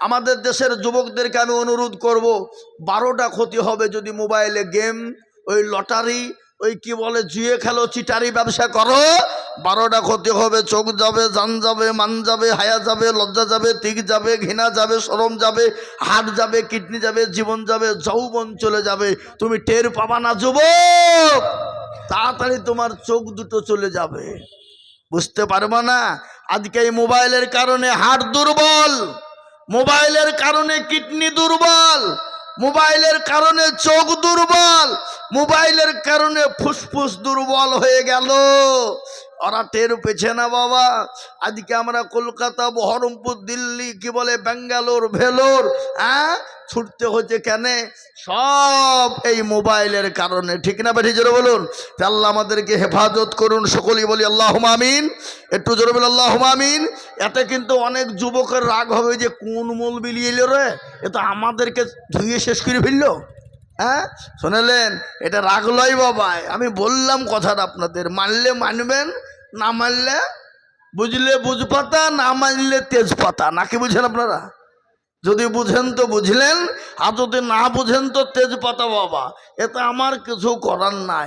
আমাদের দেশের যুবকদেরকে আমি অনুরোধ করব, বারোটা ক্ষতি হবে যদি মোবাইলে গেম, ওই লটারি, ওই কি বলে, জুয়ে খেলো, চিটারি ব্যবসা করো, বারোটা ক্ষতি হবে, চোখ যাবে, জান যাবে, মান যাবে, হায়া যাবে, লজ্জা যাবে তিক যাবে, ঘৃণা যাবে, সরম যাবে হাট যাবে, কিডনি যাবে, জীবন যাবে, যৌবন চলে যাবে, তুমি টের পাবা না, যুবক! তাড়াতাড়ি তোমার চোখ দুটো চলে যাবে। বুঝতে পারব না? আজকে এই মোবাইলের কারণে হাট দুর্বল। মোবাইলের কারণে কিডনি দুর্বল, মোবাইলের কারণে চোখ দুর্বল, মোবাইলের কারণে ফুসফুস দুর্বল হয়ে গেল। ওরা টের পেছে না বাবা। আজকে আমরা কলকাতা, বহরমপুর, দিল্লি, কি বলে, ব্যাঙ্গালোর, ভেলোর হ্যাঁ? ছুটতে হচ্ছে কেন? সব এই মোবাইলের কারণে। ঠিক না বেঠি? জোরে বলুন। আল্লাহ আমাদেরকে হেফাজত করুন সকলেই বলি আল্লাহ আমিন। একটু জোরে বলি আল্লাহ আমিন। এতে কিন্তু অনেক যুবকের রাগ হবে যে, কোন মূল বিলিয়ে এলো রে? এ তো আমাদেরকে ধুয়ে শেষ করে ফেলল। হ্যাঁ? শুনেলেন? এটা রাগলই বাবাই আমি বললাম কথাটা আপনাদের। মানলে মানবেন, না মানলে বুঝলে বুঝপাতা, না মানলে তেজপাতা। নাকি বুঝেন আপনারা? যদি বুঝেন তো বুঝলেন, আর যদি না বুঝেন তো তেজপাতা বাবা, এতে আমার কিছু করার নাই।